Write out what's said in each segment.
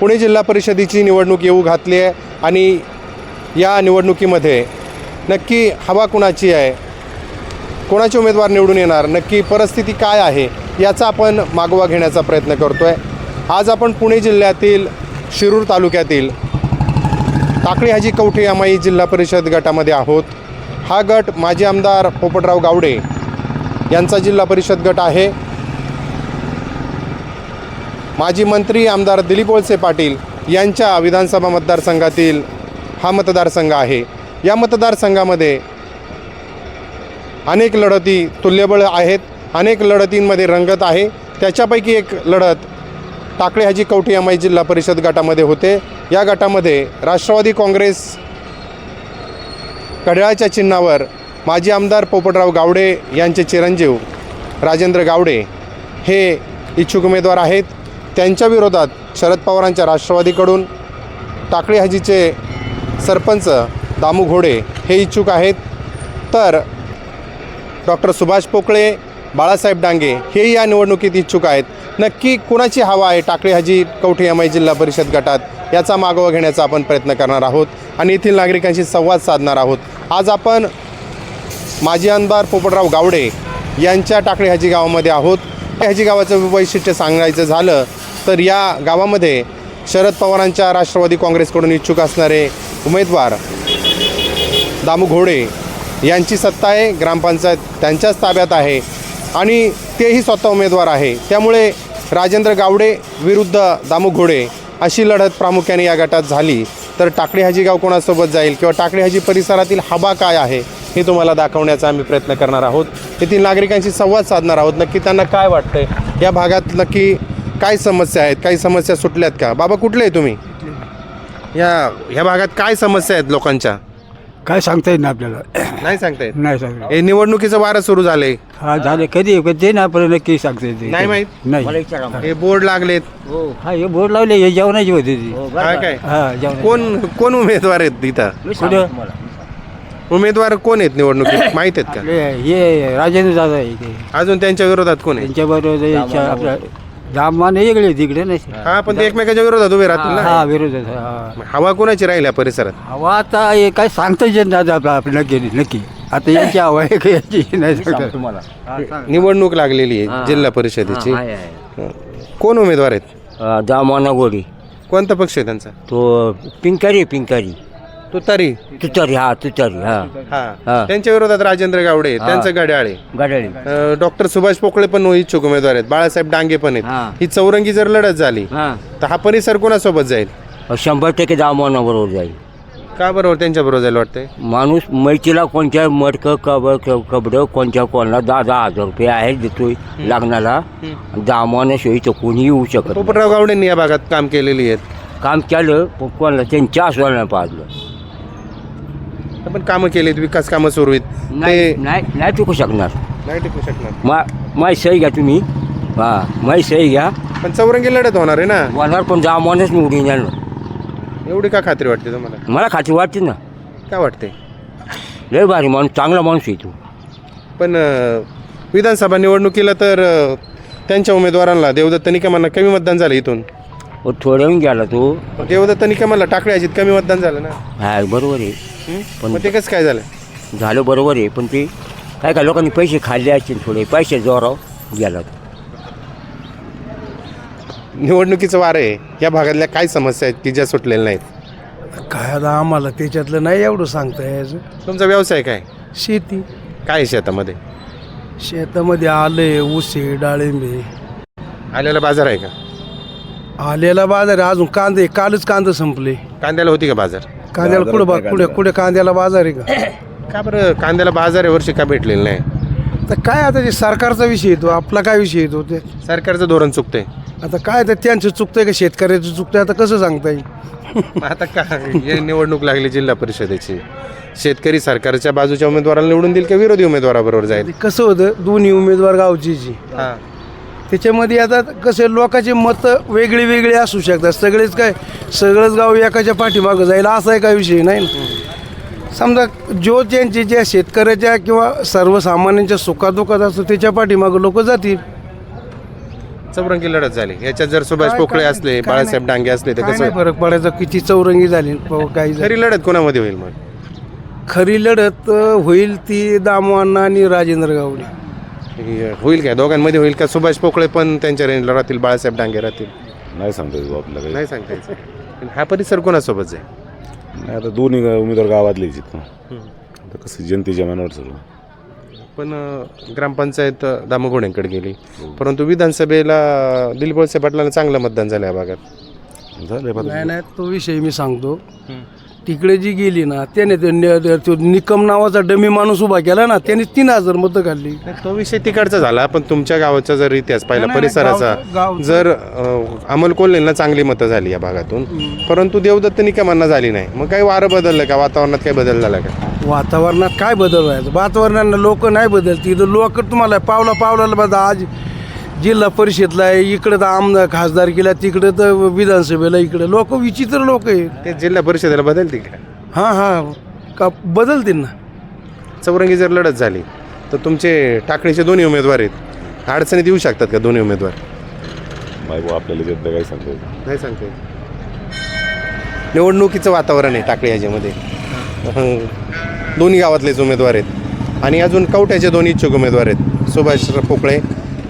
पुणे जिल्हा परिषदेची निवडणूक येऊ घातली आहे आणि या निवडणुकीमध्ये नक्की हवा कुणाची आहे? कोणाचे उमेदवार निवडून येणार? नक्की परिस्थिती काय आहे? याचा आपण मागोवा घेण्याचा प्रयत्न करतो आहे आज आपण पुणे जिल्ह्यातील शिरूर तालुक्यातील टाकळी हाजी कवठे अमाई जिल्हा परिषद गटामध्ये आहोत. हा गट माजी आमदार पोपटराव गावडे यांचा जिल्हा परिषद गट आहे. माजी मंत्री आमदार दिलीप वळसे पाटील यांच्या विधानसभा मतदारसंघातील हा मतदारसंघ आहे. या मतदारसंघामध्ये अनेक लढती तुल्यबळ आहेत अनेक लढतींमध्ये रंगत आहे. त्याच्यापैकी एक लढत टाकळे हाजी कवठे यामाई जिल्हा परिषद गटामध्ये होते. या गटामध्ये राष्ट्रवादी काँग्रेस घड्याळाच्या चिन्हावर माजी आमदार पोपटराव गावडे यांचे चिरंजीव राजेंद्र गावडे हे इच्छुक उमेदवार आहेत. त्यांच्या विरोधात शरद पवारांच्या राष्ट्रवादीकडून टाकळी हाजीचे सरपंच दामू घोडे हे इच्छुक आहेत. तर डॉक्टर सुभाष पोकळे बाळासाहेब डांगे हे या निवडणुकीत इच्छुक आहेत. नक्की कुणाची हवा आहे टाकळी हाजी कवठे यामाई जिल्हा परिषद गटात? याचा मागोवा घेण्याचा आपण प्रयत्न करणार आहोत आणि येथील नागरिकांशी संवाद साधणार आहोत. आज आपण माजी आमदार पोपटराव गावडे यांच्या टाकळी हाजी गावामध्ये आहोत. ह्याजी गावाचं वैशिष्ट्य सांगायचं झालं तर या गावामध्ये शरद पवारांच्या राष्ट्रवादी काँग्रेसकडून इच्छुक असणारे उमेदवार दामू घोडे यांची सत्ता आहे ग्रामपंचायत त्यांच्याच ताब्यात आहे आणि तेही स्वतः उमेदवार आहे. त्यामुळे राजेंद्र गावडे विरुद्ध दामू घोडे अशी लढत प्रामुख्याने या गटात झाली. तर टाकळी हाजी गाव कोणासोबत जाईल किंवा टाकळी हाजी परिसरातील हवा काय आहे हे तुम्हाला दाखवण्याचा आम्ही प्रयत्न करणार आहोत. येथील नागरिकांशी संवाद साधणार आहोत. नक्की त्यांना काय वाटतंय? या भागात नक्की काय समस्या आहेत? काही समस्या सुटल्यात का? बाबा कुठले आहे तुम्ही? या ह्या भागात काय समस्या आहेत लोकांच्या? काय सांगता येत नाही आपल्याला. नाही सांगता येत? नाही सांगता हे निवडणुकीचं वारं सुरू झालंय. हा झाले. कधी ते ना पण नक्की सांगता येते नाही. माहीत? नाही. हे बोर्ड लागलेत. हा. हे बोर्ड लावले हे जेवणाची होती ती. काय काय? हा जेवण कोण कोण उमेदवार आहेत तिथं? उमेदवार कोण आहेत निवडणुकीत? माहीत आहेत का? हे राजेंद्र दादा आहे ते अजून त्यांच्या विरोधात कोण आहे त्यांच्याबरोबर आपल्या दामान वेगळे तिकडे नाही. हा. पण ते एकमेकाच्या विरोधात उभे राहतील हा विरोध आहे, हा. हवा कोणाची राहील या परिसरात? हवा आता हे काय सांगता येत नाही आता आपलं नक्की नक्की. आता यांची हवा आहे का यांची? नाही सांगता निवडणूक लागलेली आहे जिल्हा परिषदेची. कोण उमेदवार आहेत? दामाना गोडी कोणता पक्ष आहे त्यांचा? तो पिंकारी पिंकारी. तुतारी. तुतारी हा तुतारी हा. हा. हा. त्यांच्या विरोधात राजेंद्र गावडे त्यांचं घड्याळे गाडी डॉक्टर सुभाष पोकळे पण इच्छुक उमेदवार आहेत. बाळासाहेब डांगे पण हा. आहेत. ही. चौरंगी जर लढत झाली हा. तर हा परिसर कोणासोबत जाईल? शंभर टक्के दामाना बरोबर जाईल. का बरोबर त्यांच्या बरोबर जाईल वाटतंय? माणूस मैतीला कोणत्या मडकं कब कबड कोणत्या कोणाला दहा दहा हजार रुपये आहेत देतोय लग्नाला दामानाशिवाय तर कोणी येऊ शकत नाही. पोपटराव गावडेंनी या भागात काम केलेली आहेत. काम केलं पण कोणाला त्यांच्या आसवाला पाजलं आपण कामं केलीत विकास कामं सुरू आहेत. नाही ते नाही नाही टिकू शकणार. नाही टिकू शकणार. मा माही सही घ्या तुम्ही. हा माही सही घ्या. पण चौरंगी लढत होणार आहे ना? वनार पण दामानच निवडून येणार. एवढी का खात्री वाटते तुम्हाला? मला खात्री वाटते ना. काय वाटते? लय भारी माणूस चांगला माणूस आहे तू. पण अं, विधानसभा निवडणुकीला तर अं, त्यांच्या उमेदवारांना देवदत्त निकमांना कमी मतदान झालं इथून. ओ थोड्या वेळ गेला तो. देवदत्त निकमांना टाकळे अजित कमी मतदान झालं ना? हा बरोबर आहे. हं? पण- मग ते कसं काय झालं? झालं बरोबर आहे पण ते काय काय लोकांनी पैसे खाल्ले असतील थोडे पैसे जोराव गेला तो. निवडणुकीचं वारं आहे या भागातल्या काय समस्या आहेत की ज्या सुटलेल्या नाहीत? काय आता आम्हाला त्याच्यातलं नाही एवढं सांगता यायचं. तुमचा व्यवसाय काय? शेती. काय आहे शेतामध्ये? शेतामध्ये आले ऊसे डाळिंबे आलेला बाजार आहे का? आलेला बाजार आहे अजून कांदे कालच कांदे संपले. कांद्याला होती का बाजार? कांद्याला कुठं बा कुठे कुठे कांद्याला बाजार आहे का? का बरं कांद्याला बाजार आहे वर्षी का भेटलेलं नाही? तर काय आता ते सरकारचा विषय येतो आपला काय विषय येतो ते? सरकारचं धोरण चुकतंय. आता काय तर त्यांचं चुकतंय का शेतकऱ्याचं चुकतंय आता कसं सांगता येईल? आता का हे निवडणूक लागली जिल्हा परिषदेची. शेतकरी सरकारच्या बाजूच्या उमेदवाराला निवडून देईल का विरोधी उमेदवाराबरोबर जाईल? कसं होतं दोन्ही उमेदवार गावचीची हा. त्याच्यामध्ये आता कसं लोकांचे मतं वेगळी वेगळी असू शकतात. सगळेच काय सगळंच गाव एकाच्या पाठीमागं जाईल असा आहे काय विषय नाही ना? समजा जो ज्यांची ज्या शेतकऱ्याच्या किंवा सर्वसामान्यांच्या सुखादुखात असतो त्याच्या पाठीमागं लोक जातील. चौरंगी लढत झाली. याच्यात जर सुभाष काय- पोकळे काय- असले काय बाळासाहेब नाही. डांगे असले तर काय कसं नाही फरक पडायचा किती चौरंगी झाली प- काही झाली. खरी लढत कोणामध्ये होईल मग? खरी लढत अ, होईल ती दामवांना आणि राजेंद्र गावडे होईल काय? दोघांमध्ये होईल का? सुभाष पोकळे पण त्यांच्या रेंजला राहतील बाळासाहेब डांगे राहतील. नाही सांगता येत आपल्याला काही. नाही सांगता यायचं पण हा परिसर कोणासोबत जाईल? नाही आता दोन्ही गा- उमेदवार आहेत ना आता कसं जनतेच्या मनावर सगळं. पण अं, ग्रामपंचायत अं, दामोगोड्यांकडे गेली. परंतु विधानसभेला दिलीप वळसे पाटलांना चांगलं मतदान झालं या भागात. झालं नाही नाही तो विषय मी सांगतो. तिकडे जी गेली ना त्याने ते नि- तो निकम नावाचा डमी माणूस उभा केला ना त्याने तीन हजार मतं काढली तो विषय तिकडचा झाला. पण तुमच्या गावाचा जर इतिहास पाहिला नाही, नाही, परिसराचा जर अं, अमोल कोल्हेंना चांगली मतं झाली या भागातून परंतु देवदत्त निकमांना झाली नाही. मग काही वारं बदललं का? वातावरणात काही बदल झाला का? वातावरणात काय बदल व्हायचं? वातावरणानं लोक नाही बदलती. इथं लोक तुम्हाला पावला पावलाला बघा आज जिल्हा परिषदला आहे इकडे तर आमदार खासदार केला तिकडे तर विधानसभेला इकडे. लोक विचित्र लोक आहेत. ते जिल्हा परिषदेला बदलतील का? हां हां. का बदलतील ना? चौरंगी जर लढत झाली तर तुमचे टाकळीचे दोन्ही उमेदवार आहेत. अडचणीत येऊ शकतात का दोन्ही उमेदवार? आपल्याला त्यातलं काही सांगता येत नाही. नाही सांगते निवडणुकीचं वातावरण आहे टाकळी याच्यामध्ये. हं. दोन्ही गावातलेच उमेदवार आहेत. आणि अजून कवट्याचे दोन इच्छुक उमेदवार आहेत. सुभाष पोकळे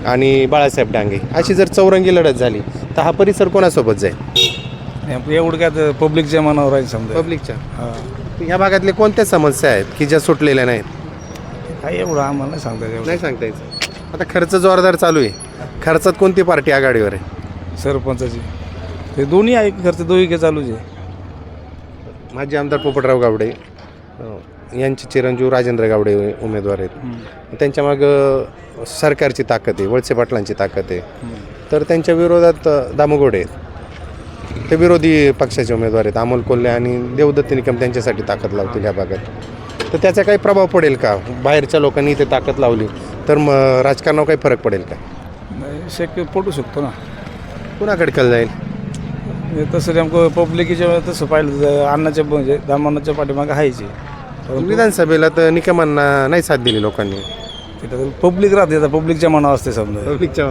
आणि बाळासाहेब डांगे. अशी जर चौरंगी लढत झाली तर हा परिसर कोणासोबत जाईल? एवढं काय पब्लिकच्या मनावर आहे समजा. पब्लिकच्या. या भागातले कोणत्या समस्या आहेत की ज्या सुटलेल्या नाहीत? काय एवढं आम्हाला नाही सांगता येत नाही सांगता यायचं आता खर्च जोरदार चालू आहे. खर्चात कोणती पार्टी आघाडीवर आहे? सरपंचाची. ते दोन्ही आहे खर्च दोन्ही काय चालूच आहे. माजी आमदार पोपटराव गावडे. अ, यांचे चिरंजीव राजेंद्र गावडे उमेदवार आहेत. त्यांच्या मागं सरकारची ताकद आहे वळसे पाटलांची ताकद आहे. तर त्यांच्या विरोधात दामोगोडे आहेत. ते विरोधी पक्षाचे उमेदवार आहेत. अमोल कोल्हे आणि देवदत्त निकम त्यांच्यासाठी ताकद लावतील या भागात. तर त्याचा काही प्रभाव पडेल का? बाहेरच्या लोकांनी इथे ताकद लावली तर मग राजकारणावर काही फरक पडेल का? शक्य पडू शकतो ना. कुणाकडे कल जाईल? तसं नेमकं पब्लिकीच्या तसं पाहिलं तर अन्नाच्या म्हणजे दामानाच्या पाठीमागं हायचे विधानसभेला तर निकमांना नाही साथ दिली लोकांनी. तिथं पब्लिक राहते आता पब्लिकच्या मनावर असते समजा. पब्लिकच्या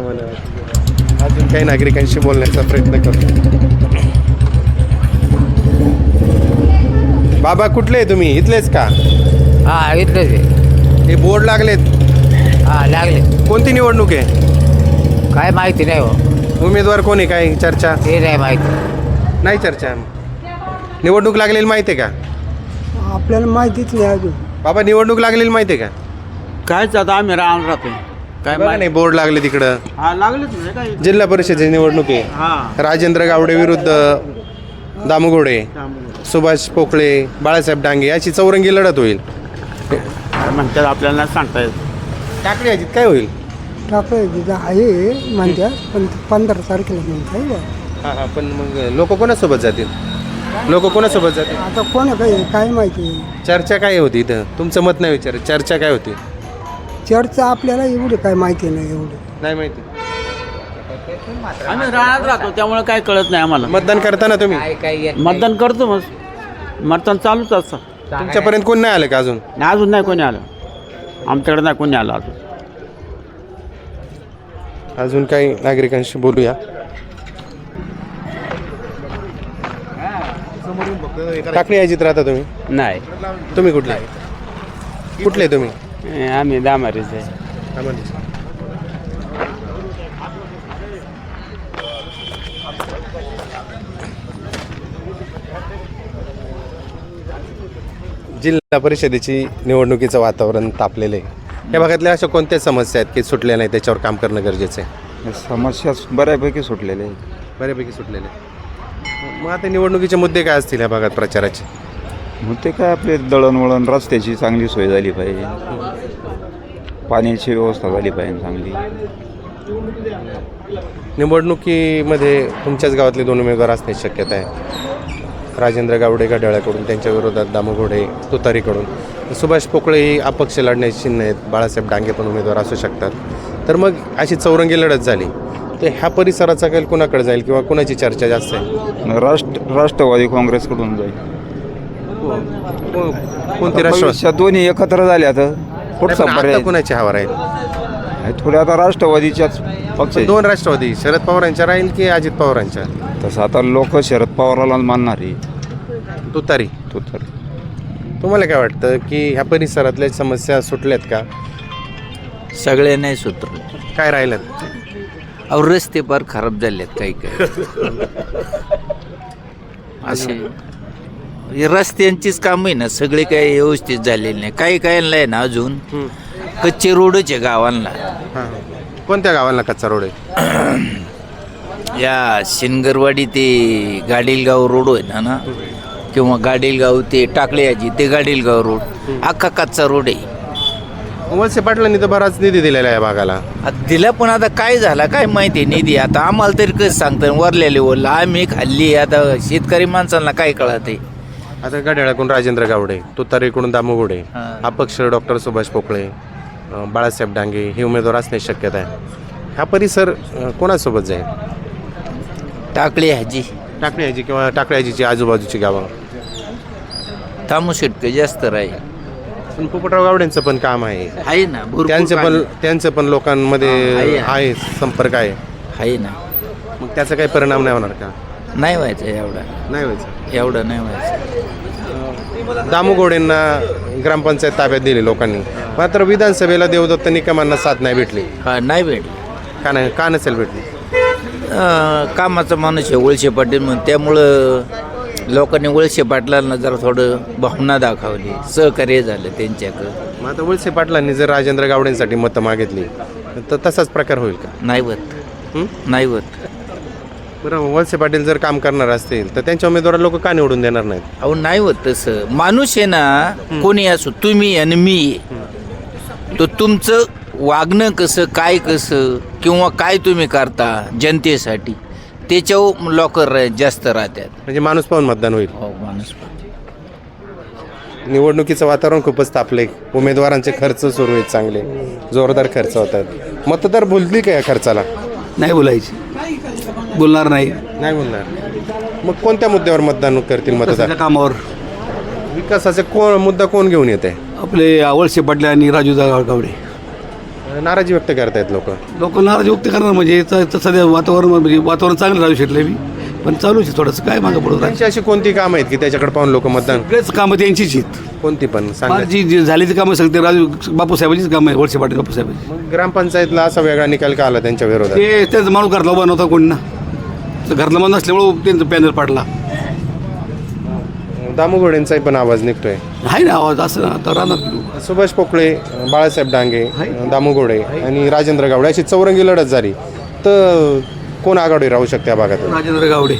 अजून काही नागरिकांशी बोलण्याचा प्रयत्न करतो. बाबा कुठले आहे तुम्ही? इथलेच का? हा इथलेच आहे. हे बोर्ड लागलेत? हा लागले. कोणती निवडणूक आहे? काय माहिती नाही हो. उमेदवार कोणी काय चर्चा? ते नाही माहिती. नाही चर्चा. निवडणूक लागलेली माहिती आहे का? आपल्याला माहितीच नाही अजून. बाबा निवडणूक लागलेली माहिती आहे का? कायच आता आम्ही राहून राहतोय. काय बघा नाही बोर्ड लागले तिकडं. हा लागलेच नाही काय? जिल्हा परिषदेची निवडणूक आहे. हा. राजेंद्र गावडे विरुद्ध दामगोडे सुभाष पोकळे बाळासाहेब डांगे याची चौरंगी लढत होईल. काय म्हणतात आपल्याला नाही सांगता येत टाकळी याची काय होईल? टाकलं आहे म्हणत्या पण पंधरा तारखेला म्हणताय बा हां हां पण मग लोक कोणासोबत जातील? लोक कोणासोबत जातील? आता कोण काय काय माहिती चर्चा काय होती इथं? तुमचं मत नाही विचार चर्चा काय होती? चर्चा आपल्याला एवढं काय माहिती नाही एवढं. नाही माहिती. आम्ही राहण्यात राहतो त्यामुळे काय कळत नाही आम्हाला. मतदान करताना तुम्ही? काय काय येत मतदान करतो मग मतदान चालूच असतं. तुमच्यापर्यंत कोण नाही आलं का अजून? नाही अजून नाही कोणी आलं. आमच्याकडे नाही कोणी आलं अजून. अजून काही नागरिकांशी बोलूया. टाकळी यायचीत राहता तुम्ही? नाही. तुम्ही कुठले? कुठले तुम्ही? आम्ही दामारीच आहे. जिल्हा परिषदेची निवडणुकीचं वातावरण तापलेलं आहे. या भागातल्या अशा कोणत्या समस्या आहेत की सुटल्या नाही त्याच्यावर काम करणं गरजेचं आहे? समस्या बऱ्यापैकी सुटलेल्या आहेत. बऱ्यापैकी सुटलेले आहे. मग आता निवडणुकीचे मुद्दे काय असतील या भागात प्रचाराचे? मग ते काय आपले दळणवळण रस्त्याची चांगली सोय झाली पाहिजे. पाण्याची व्यवस्था झाली पाहिजे चांगली. निवडणुकीमध्ये तुमच्याच गावातले दोन उमेदवार असण्याची शक्यता आहे. राजेंद्र गावडे घड्याळाकडून त्यांच्या विरोधात दामोघोडे तुतारीकडून. सुभाष पोकळे ही अपक्ष लढण्याची चिन्ह आहेत. बाळासाहेब डांगे पण उमेदवार असू शकतात. तर मग अशी चौरंगी लढत झाली. तर ह्या परिसराचा काही कुणाकडे जाईल किंवा कुणाची चर्चा जास्त आहे? राष्ट्र राष्ट्रवादी काँग्रेसकडून जाईल. को- कोणती राष्ट्रवादी? भविष्यात दोन्ही एकत्र झाल्या तर पुढचा पण आता पर्याय? कुणाची हवा राहील आहे? थोडे आता राष्ट्रवादीच्याच पक्ष आहे. दोन राष्ट्रवादी शरद पवारांच्या राहील की अजित पवारांच्या? तसं आता लोक शरद पवाराला मानणार. आहे तुतारी. तो तर तुम्हाला काय वाटतं की ह्या परिसरातल्या समस्या सुटल्यात का? सगळे नाही सुधरले काय राहिलं? अहो रस्ते फार खराब झालेत काही काही. असे. हे रस्त्यांचीच काम आहे ना सगळे काही व्यवस्थित झालेले नाही. काही काही आहे ना अजून कच्चे रोडच आहे गावांना. हां. कोणत्या गावाला कच्चा रोड आहे? या शिनगरवाडी ते गाडीलगाव रोड आहे ना ना किंवा गाडीलगाव ते टाकळ्याची ते गाडीलगाव रोड. अख्खा कच्चा रोड आहे. वळसे पाटलांनी तर बराच निधी दिलेला आहे भागाला. आता दिला पण आता काय झाला काय माहिती निधी? आता आम्हाला तरी कसं सांगतं वरल्या लेवलला आम्ही खाल्ली आता शेतकरी माणसांना काय कळत आहे? आता गड्याळाकडून राजेंद्र गावडे तुतारीकडून दामोगुडे हां. अपक्ष डॉक्टर सुभाष पोकळे अं, बाळासाहेब डांगे हे उमेदवार असण्याची शक्यता आहे. हा परिसर अं, कोणासोबत जाईल? टाकळी ह्याची टाकळी याची किंवा टाकळ्याची आजूबाजूची गावं? थांबू शिटके जास्त राहील. पण पोपटराव गावडेंचं पण काम आहे. आहे ना भरपूर त्यांचं पण त्यांचं पण लोकांमध्ये आहे, आहे संपर्क आहे. आहे ना. मग त्याचा काही परिणाम नाही होणार का? नाही व्हायचं एवढा. नाही व्हायचं. एवढं नाही व्हायचं. दामोगोडेंना ग्रामपंचायत ताब्यात दिली लोकांनी. मात्र विधानसभेला देवदत्त निकमांना साथ नाही भेटली. हा नाही भेटलं. का नाही? का नसेल भेटली? अं, कामाचा माणूस आहे वळसे पाटील म्हणून. त्यामुळं लोकांनी वळसे पाटलांना जरा थोडं भावना दाखवली. सहकार्य झालं त्यांच्याकडं. मग आता वळसे पाटलांनी जर राजेंद्र गावडेंसाठी मतं मागितली तर तसाच प्रकार होईल का? नाही होत. हं? नाही होत. बरं वळसे पाटील जर काम करणार असतील तर त्यांच्या उमेदवार लोक का निवडून देणार नाहीत? अहो नाही होत तसं. माणूस आहे ना कोणी असो तुम्ही आणि मी. तर तुमचं वागणं कसं काय कसं किंवा काय तुम्ही करता जनतेसाठी? त्याच्यावर लोक जास्त राहतात. म्हणजे माणूस पाहून मतदान होईल. हो माणूस निवडणुकीचं वातावरण खूपच तापले उमेदवारांचे खर्च सुरू आहेत चांगले. जोरदार खर्च होतात. मतदार बोलली का या खर्चाला? नाही बोलायची. बोलणार नाही. नाही बोलणार. मग कोणत्या मुद्द्यावर मतदान करतील मतदार? कामावर. विकासाचे कोण मुद्दा कोण घेऊन येते? आपले आवळशे पाटले आणि राजू गावडे. नाराजी व्यक्त करतायत लोक. लोक नाराज व्यक्त करणार म्हणजे च- च- सध्या वातावरण म्हणजे वातावरण चांगलं राहू शकलं मी पण चालू आहे थोडंसं. काय मागं पडून त्यांची अशी कोणती कामं आहेत की त्याच्याकडे पाहून लोक मतदान सगळेच कामं त्यांचीच आहेत. कोणती पण? फार जी जी झाली ती कामं सगळी ते राजू बापूसाहेबांचीच कामं आहे वळसे पाटील बापूसाहेबांची. मग ग्रामपंचायतला असा वेगळा निकाल का आला त्यांच्या विरोधात? ते त्यांचं माणूस घरातला उभा नव्हता कोणी ना तर घरातला माणूस नसल्यामुळं त्यांचं पॅनल पाडला दामोगोडेंचाही पण आवाज निघतोय. आहे ना आवाज असं राहणार सुभाष पोकळे बाळासाहेब डांगे दामोगोडे आणि राजेंद्र गावडे अशी चौरंगी लढत झाली. तर कोण आघाडी राहू शकते या भागात? राजेंद्र गावडे.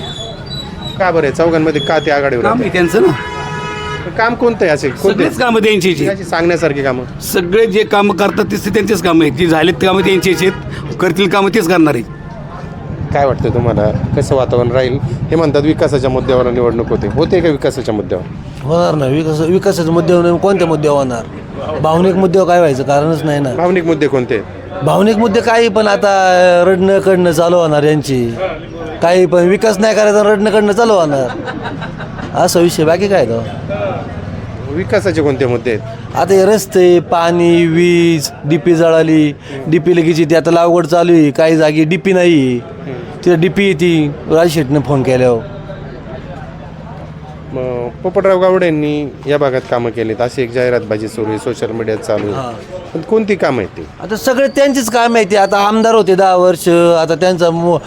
का बरं आहे? चौघांमध्ये का ते आघाडीवर काम आहे राहते? त्यांचं ना. काम कोणतं आहे असे? कोणते? सगळेच कामं त्यांचीच आहेत. अशी सांगण्यासारखी कामं. सगळे जे कामं करतात ते त्यांचेच कामं आहेत. जी झालेत ते कामं त्यांचीच आहेत. करतील कामं तेच करणार आहेत. काय वाटतं तुम्हाला? कसं वातावरण राहील? हे म्हणतात विकासाच्या मुद्द्यावर निवडणूक होते. होते का विकासाच्या मुद्द्यावर? होणार नाही विकास विकासाच्या मुद्द्यावर नाही, कोणत्या मुद्द्यावर होणार? भावनिक मुद्द्यावर काय व्हायचं? कारणच नाही ना. भावनिक मुद्दे कोणते? भावनिक मुद्दे काही पण आता रडणं कडणं चालू होणार यांची. काही पण विकास नाही करायचा रडणं कडणं चालू होणार. असा विषय बाकी काय तो? विकासाचे कोणते मुद्दे आहेत? आता हे रस्ते पाणी वीज डीपी जळाली. डीपी लगेच येते. आता लावगड चालू आहे. काही जागी डीपी नाही. तिथं डीपी येते राजशेटने फोन केल्यावर. मग पोपटराव गावडेंनी या भागात कामं केलीत. अशी एक जाहिरातबाजी सुरू आहे सोशल मीडियात चालू आहे. पण कोणती कामं आहेत ती? आता सगळे त्यांचीच काम आहे ते. आता आमदार होते दहा वर्ष आता त्यांचा मु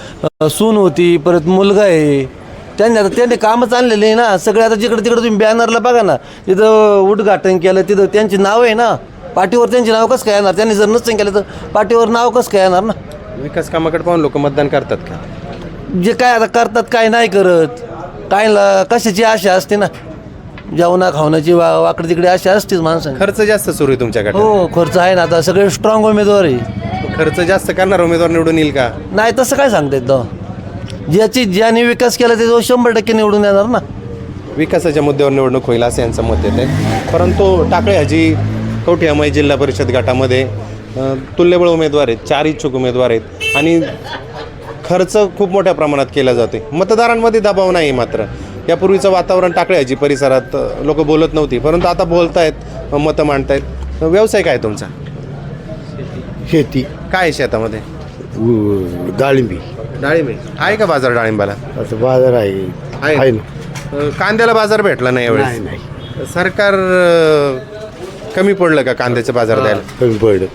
अ, सून होती परत मुलगा आहे. त्यांनी आता त्यांनी कामच आणलेले आहे ना. सगळे आता जिकडे तिकडे तुम्ही बॅनरला बघा ना. तिथं उद्घाटन केलं तिथं त्यांची नाव आहे ना. पाठीवर त्यांची नाव कसं काय येणार? त्यांनी जर नसतं केलं तर पाठीवर नाव कसं काय येणार ना? विकास कामाकडे पाहून लोक मतदान करतात का? जे काय आता करतात काय नाही करत. कायला कशाची आशा असते ना? जेवणा खावण्याची वा वाकडे तिकडे आशा असतेच माणसांची. खर्च जास्त सुरू आहे तुमच्याकडे हो खर्च आहे ना. आता सगळे स्ट्रॉंग उमेदवार आहे. खर्च जास्त करणार उमेदवार निवडून येईल का? नाही तसं काय सांगता येत ज्याची ज्याने विकास केला त्याच्यावर शंभर टक्के निवडून येणार ना. विकासाच्या मुद्द्यावर निवडणूक होईल असं यांचं मत येत परंतु टाकळे हजी कवठी अमय जिल्हा परिषद गटामध्ये अ, तुल्यबळ उमेदवार आहेत चार इच्छुक उमेदवार आहेत. आणि खर्च खूप मोठ्या प्रमाणात केला जाते मतदारांमध्ये दबाव नाही मात्र. यापूर्वीचं वातावरण टाकळे हजी परिसरात लोक बोलत नव्हती परंतु आता बोलतायत मतं मांडतायत. व्यवसाय काय तुमचा? शेती. काय आहे शेतामध्ये? डाळिंबी. डाळिंब. आहे. का बाजार डाळिंबाला? असं बाजार आहे. आहे. अ, कांद्याला बाजार भेटला नाही यावेळेस? नाही सरकार अ, कमी पडलं का कांद्याचा बाजार द्यायला? कमी पडलं.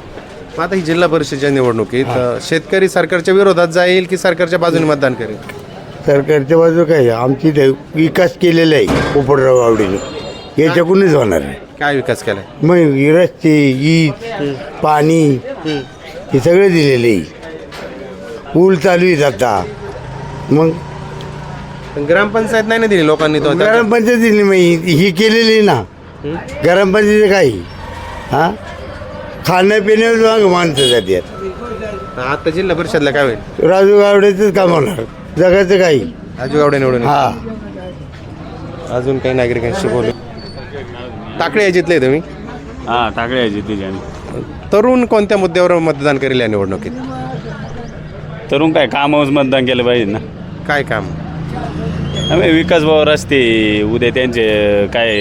मग आता ही जिल्हा परिषदेच्या निवडणुकीत अ, शेतकरी सरकारच्या विरोधात जाईल की सरकारच्या बाजूने मतदान करेल? सरकारच्या बाजू काय आमची इथे विकास केलेला आहे पोपटराव आवडीने. याच्याकडूनच होणार आहे. काय विकास केलाय? मग हे रस्ते ईद पाणी हे सगळे दिलेले आहे. पूल चालू आहेत आता. मग पण ग्रामपंचायत नाही ना दिली लोकांनी तो? ग्रामपंचायतीने मग ही ही केलेली आहे ना. ग्रामपंचायती काय? हा? खाणं पिण्यावर मागं माणसं जातात आता जिल्हा परिषदला काय होईल? राजू गावड्याचंच काम होणार. जगाचं काही. राजू गावडे निवडून हा. अजून काही नागरिकांशी बोलू. टाकळे याजीतले तुम्ही? हां टाकळे यायची तिच्या तरुण कोणत्या मुद्द्यावर मतदान करेल या निवडणुकीत? तरुण काय कामावर मतदान केलं पाहिजे ना. काय काम? आम्ही विकास भाऊ रस्ते उद्या त्यांचे काय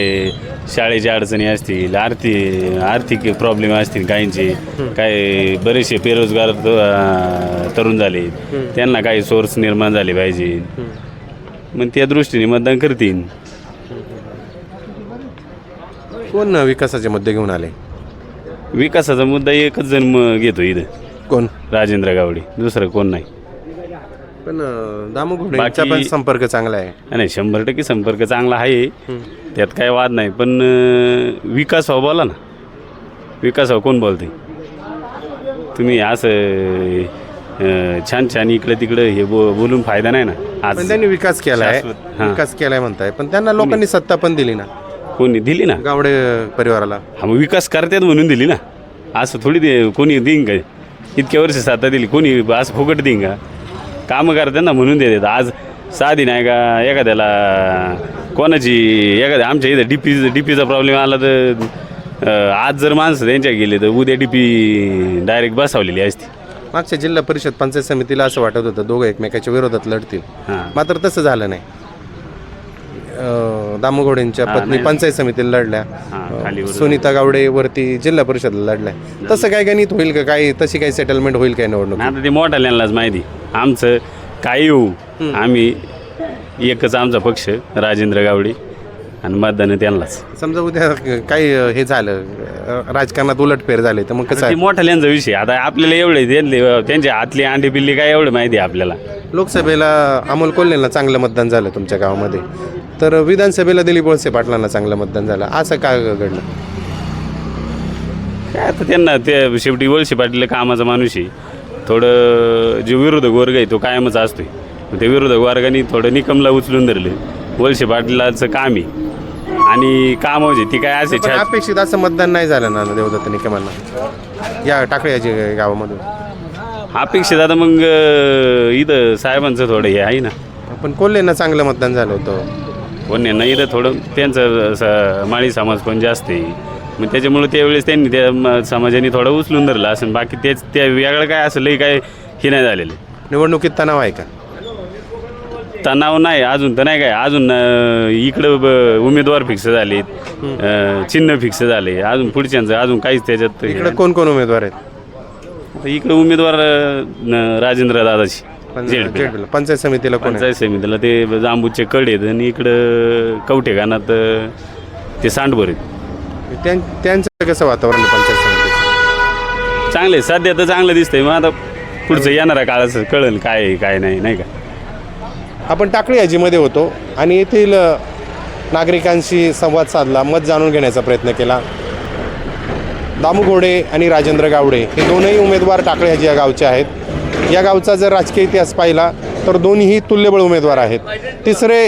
शाळेच्या अडचणी असतील आर्थिक आर्थिक प्रॉब्लेम असतील काहींचे काय बरेचसे बेरोजगार त- तरुण झाले. त्यांना काही सोर्स निर्माण झाले पाहिजे. मग त्या दृष्टीने मतदान करतील. कोण विकासाचे मुद्दे घेऊन आले? विकासाचा मुद्दा एकच जण म- घेतो इथं. कोण? राजेंद्र गावडे. दुसरं कोण नाही. पण दामू बाकी- पण संपर्क चांगला आहे. नाही शंभर टक्के संपर्क चांगला आहे. त्यात काही वाद नाही पण अं, विकास व्हावा बोला ना. विकास व्हावा कोण बोलते? तुम्ही असं अं, छान छान इकडं तिकडं हे बो बोलून फायदा नाही ना. पण आज त्यांनी विकास केलाय. शाश्वत- हां. विकास केलाय म्हणताय. पण त्यांना लोकांनी सत्ता पण दिली ना. कोणी? दिली ना? गावडे परिवाराला. हा मग विकास करतात म्हणून दिली ना. असं थोडी दे कोणी देईन का इतक्या वर्ष सत्ता दिली कोणी असं फुकट देईन का? कामं करतात ना म्हणून देतात. आज साधी नाही का एखाद्याला कोणाची एखाद्या आमच्या इथं डीपी डीपीचा प्रॉब्लेम आला तर आज जर माणसं त्यांच्या गेले तर उद्या डीपी डायरेक्ट बसवलेली असती. मागच्या जिल्हा परिषद पंचायत समितीला असं वाटत होतं दोघं एकमेकाच्या विरोधात लढतील. हां. मात्र तसं झालं नाही. अं, दामू घोडेंच्या हां, पत्नी नाही. पंचायत समितीला लढल्या. हां खाली सुनीता गावडे वरती जिल्हा परिषदला लढल्या. तसं काय गणित होईल का काही तशी काही सेटलमेंट होईल काय निवडणूक? आता ते मोठ्याल्यांनाच माहिती. आमचं काही येऊ आम्ही एकच आमचा पक्ष राजेंद्र गावडे. आणि मतदान त्यांनाच. समजा उद्या काही हे झालं राजकारणात उलटफेर झाले तर मग कसं ते आहे? मोठ्याल्यांचा विषय. आता आपल्याला एवढे त्यांचे त्यांच्या हातली अंडी बिल्ली काय एवढं माहिती आहे आपल्याला? लोकसभेला अमोल कोल्हेंना चांगलं मतदान झालं तुमच्या गावामध्ये. तर विधानसभेला दिलीप वळसे पाटलांना चांगलं मतदान झालं. असं का घडलं? काय आता त्यांना ते शेवटी वळशी पाटील कामाचा माणूस आहे. थोडं जे विरोधक वर्ग आहे तो कायमच असतोय. मग ते विरोधक वर्गाने थोडं निकमला उचलून धरलं. वळसे पाटलाचं काम आहे. आणि काम म्हणजे ती काय असे पण अपेक्षित असं मतदान नाही झालं ना देवदत्त निकमांना. या टाकळ्याच्या गावामधून. अपेक्षित आता मग अं, इथं साहेबांचं थोडं हे आहे ना. पण कोल्हेंना चांगलं मतदान झालं होतं. पण नाही ना इथं थोडं त्यांचं माळी समाज पण जास्त आहे. मग त्याच्यामुळे त्यावेळेस त्यांनी त्या म- समाजाने थोडं उचलून धरलं असं. बाकी तेच त्या वेगळं काय असं लई काय हे नाही झालेलं. निवडणुकीत तणाव आहे का? तणाव नाही अजून तर नाही काय. अजून अं, इकडं ब- उमेदवार फिक्स झालेत. अं, चिन्ह फिक्स झाले. अजून पुढच्यांचं अजून काहीच त्याच्यात हे इकडे. कोण कोण उमेदवार आहेत? आता इकडं उमेदवार अं, राजेंद्र दादाची पण झेडपी जेडपीला. पंचायत समितीला कोण आहे? पंचायत समितीला. ते जांबूचे कडे आहेत आणि इकडं कवठे गाणात ते सांडभर आहेत. त्यां- त्यांचं कसं वातावरण आहे पंचायत समितीचं? चांगले सध्या तर चांगलं दिसतंय. मग आता पुढचं येणाऱ्या काळाचं कळेल काय आहे, काय नाही नाही का? आपण टाकळी याजीमध्ये होतो आणि येथील नागरिकांशी संवाद साधला मत जाणून घेण्याचा प्रयत्न केला. दामू घोडे आणि राजेंद्र गावडे हे दोनही उमेदवार टाकळी याजी या गावचे आहेत. या गावचा जर राजकीय इतिहास पाहिला तर दोन्हीही तुल्यबळ उमेदवार आहेत. तिसरे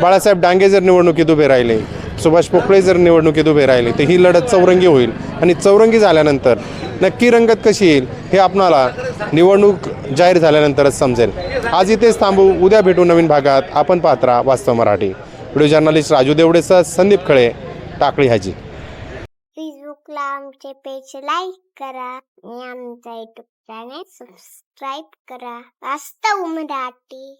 बाळासाहेब डांगे जर निवडणुकीत उभे राहिले सुभाष पोकळे जर निवडणुकीत उभे राहिले तर ही लढत चौरंगी होईल. आणि चौरंगी झाल्यानंतर नक्की रंगत कशी येईल हे आपणाला निवडणूक जाहीर झाल्यानंतरच समजेल. आज इथेच थांबू. उद्या भेटू नवीन भागात. आपण पात्रा वास्तव मराठी. व्हिडिओ जर्नलिस्ट राजू देवडेसह संदीप खळे टाकळी हाजी. फेसबुकला आमचे पेज लाईक करा आणि आमचा युट्यूब चॅनेल सबस्क्राईब करा. वास्तव मराठी.